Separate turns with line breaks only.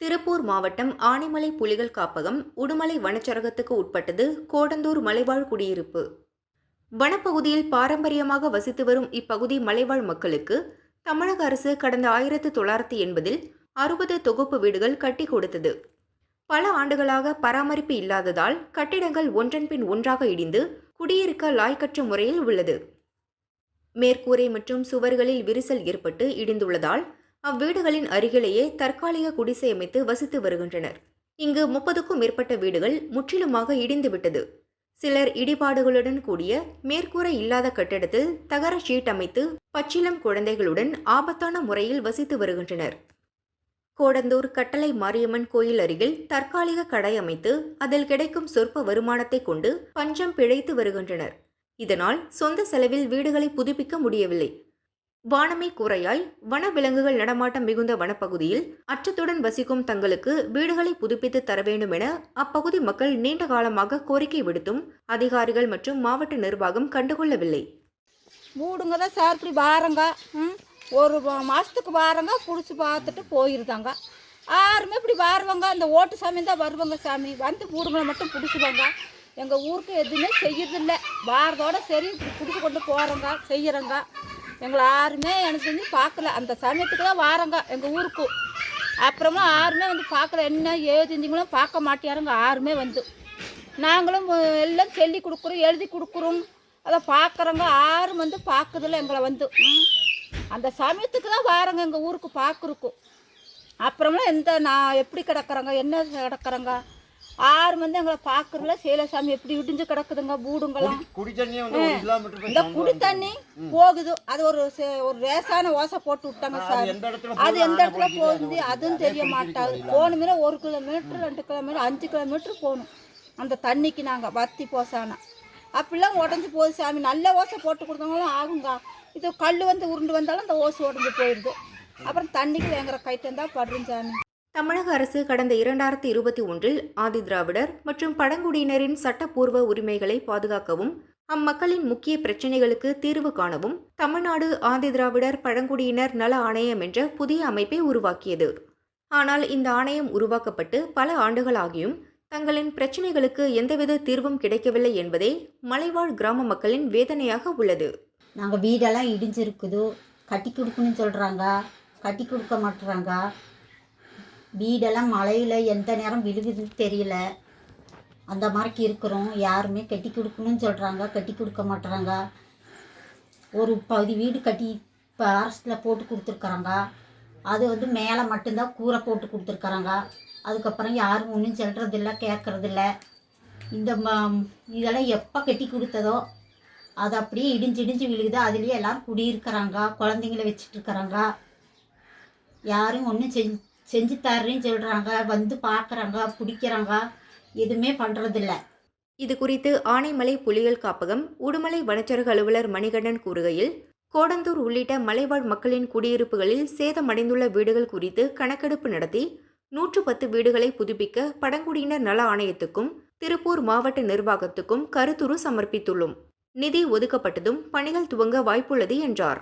திருப்பூர் மாவட்டம் ஆனைமலை புலிகள் காப்பகம் உடுமலை வனச்சரகத்துக்கு உட்பட்டது கோடந்தூர் மலைவாழ் குடியிருப்பு. வனப்பகுதியில் பாரம்பரியமாக வசித்து வரும் இப்பகுதி மலைவாழ் மக்களுக்கு தமிழக அரசு கடந்த ஆயிரத்து தொள்ளாயிரத்தி எண்பதில் அறுபது தொகுப்பு வீடுகள் கட்டி கொடுத்தது. பல ஆண்டுகளாக பராமரிப்பு இல்லாததால் கட்டிடங்கள் ஒன்றன்பின் ஒன்றாக இடிந்து குடியிருக்க லாய்க்கற்ற முறையில் உள்ளது. மேற்கூரை மற்றும் சுவர்களில் விரிசல் ஏற்பட்டு இடிந்துள்ளதால் அவ்வீடுகளின் அருகிலேயே தற்காலிக குடிசை அமைத்து வசித்து வருகின்றனர். இங்கு முப்பதுக்கும் மேற்பட்ட வீடுகள் முற்றிலுமாக இடிந்துவிட்டது. சிலர் இடிபாடுகளுடன் கூடிய மேற்கூரை இல்லாத கட்டிடத்தில் தகர ஷீட் அமைத்து பச்சிலம் குழந்தைகளுடன் ஆபத்தான முறையில் வசித்து வருகின்றனர். கோடந்தூர் கட்டளை மாரியம்மன் கோயில் அருகில் தற்காலிக கடை அமைத்து அதில் கிடைக்கும் சொற்ப வருமானத்தை கொண்டு பஞ்சம் பிழைத்து வருகின்றனர். இதனால் சொந்த செலவில் வீடுகளை புதுப்பிக்க முடியவில்லை. வானமை கூரையாய் வனவிலங்குகள் நடமாட்டம் மிகுந்த வனப்பகுதியில் அச்சத்துடன் வசிக்கும் தங்களுக்கு வீடுகளை புதுப்பித்து தர வேண்டும் என அப்பகுதி மக்கள் நீண்ட காலமாக கோரிக்கை விடுத்தும் அதிகாரிகள் மற்றும் மாவட்ட நிர்வாகம் கண்டுகொள்ளவில்லை.
வீடுங்க தான் சார் இப்படி வாரங்க. ஒரு மாதத்துக்கு வாரங்க பிடிச்சி பார்த்துட்டு போயிருந்தாங்க யாருமே இப்படி வாருவாங்க அந்த ஓட்டு சாமி தான் வருவாங்க சாமி. வந்து வீடுங்களை மட்டும் பிடிச்சிவாங்க எங்கள் ஊருக்கு எதுவுமே செய்யறதில்லை. வாரதோட சரி இப்படி பிடிச்சி கொண்டு போகிறோங்க செய்கிறோங்க எங்களை யாருமே எனக்கு செஞ்சு பார்க்கல. அந்த சமயத்துக்கு தான் வாரங்க எங்கள் ஊருக்கு. அப்புறமா யாருமே வந்து பார்க்கல. என்ன ஏதுங்களும் பார்க்க மாட்டியாருங்க. யாருமே வந்து. நாங்களும் எல்லாம் சொல்லி கொடுக்குறோம் எழுதி கொடுக்குறோம். அதை பார்க்குறோங்க யாரும் வந்து பார்க்குறதில்ல எங்களை வந்து. ம். அந்த சமயத்துக்கு தான் வாரங்க எங்கள் ஊருக்கு பார்க்குறக்கும் அப்புறமா எந்த நான் எப்படி கிடக்குறேங்க என்ன கிடக்குறேங்க? யாரும் வந்து எங்களை பார்க்குறதில்ல சேலசாமி எப்படி இடிஞ்சு கிடக்குதுங்க பூடுங்களாம் இந்த குடி தண்ணி போகுது. அது ஒரு ஒரு லேசான ஓசை போட்டு விட்டாங்க சார். அது எந்த இடத்துல போகுது அதுவும் தெரிய மாட்டாது. போகணுமே ஒரு கிலோமீட்டர் ரெண்டு கிலோமீட்டர் அஞ்சு கிலோமீட்டர் போகணும் அந்த தண்ணிக்கு நாங்கள் வத்தி போசானா. அப்படிலாம் உடஞ்சி போகுது சாமி. நல்ல ஓசை போட்டு கொடுத்தவங்களும் ஆகுங்க. இது கல் வந்து உருண்டு வந்தாலும் அந்த ஓசை உடஞ்சி போயிடுது. அப்புறம் தண்ணிக்கு வேங்குற கைட்டம் தான் படுறோம் சாமி.
தமிழக அரசு கடந்த இரண்டாயிரத்தி இருபத்தி ஒன்றில் ஆதி திராவிடர் மற்றும் பழங்குடியினரின் சட்டப்பூர்வ உரிமைகளை பாதுகாக்கவும் அம்மக்களின் முக்கிய பிரச்சினைகளுக்கு தீர்வு காணவும் தமிழ்நாடு ஆதி திராவிடர் பழங்குடியினர் நல ஆணையம் என்ற புதிய அமைப்பை உருவாக்கியது. ஆனால் இந்த ஆணையம் உருவாக்கப்பட்டு பல ஆண்டுகளாகியும் தங்களின் பிரச்சினைகளுக்கு எந்தவித தீர்வும் கிடைக்கவில்லை என்பதே மலைவாழ் கிராம மக்களின் வேதனையாக உள்ளது.
நாங்கள் வீடெல்லாம் இடிஞ்சிருக்குது. கட்டி கொடுக்கணும்னு சொல்கிறாங்க கட்டி கொடுக்க மாட்டுறாங்க. வீடெல்லாம் மழையில் எந்த நேரம் விழுகுதுன்னு தெரியல. அந்த மாதிரிக்கு இருக்கிறோம். யாருமே கட்டி கொடுக்கணும்னு சொல்கிறாங்க கட்டி கொடுக்க மாட்டுறாங்க. ஒரு பகுதி வீடு கட்டி ஃபாரஸ்ட்டில் போட்டு கொடுத்துருக்குறாங்க. அது வந்து மேலே மட்டும்தான் கூரை போட்டு கொடுத்துருக்குறாங்க. அதுக்கப்புறம் யாரும் ஒன்றும் சொல்கிறதில்ல கேட்குறதில்ல இந்த ம இதெல்லாம் எப்போ கட்டி கொடுத்ததோ அது அப்படியே இடிஞ்சு இடிஞ்சு விழுகுது. அதுலேயே எல்லோரும் குடியிருக்கிறாங்க. குழந்தைங்கள வச்சுட்டு இருக்கிறாங்க. யாரும் ஒன்றும் செஞ்சு செஞ்சு தர்றேன்னு சொல்கிறாங்க வந்து பார்க்குறாங்க பிடிக்கிறாங்க எதுவுமே பண்ணுறதில்ல
இது குறித்து ஆனைமலை புலிகள் காப்பகம் உடுமலை வனச்சரக அலுவலர் மணிகண்டன் கூறுகையில் கோடந்தூர் உள்ளிட்ட மலைவாழ் மக்களின் குடியிருப்புகளில் சேதமடைந்துள்ள வீடுகள் குறித்து கணக்கெடுப்பு நடத்தி நூற்று பத்து வீடுகளை புதுப்பிக்க பழங்குடியினர் நல ஆணையத்துக்கும் திருப்பூர் மாவட்ட நிர்வாகத்துக்கும் கருத்துரு சமர்ப்பித்துள்ளோம். நிதி ஒதுக்கப்பட்டதும் பணிகள் துவங்க வாய்ப்புள்ளது என்றார்.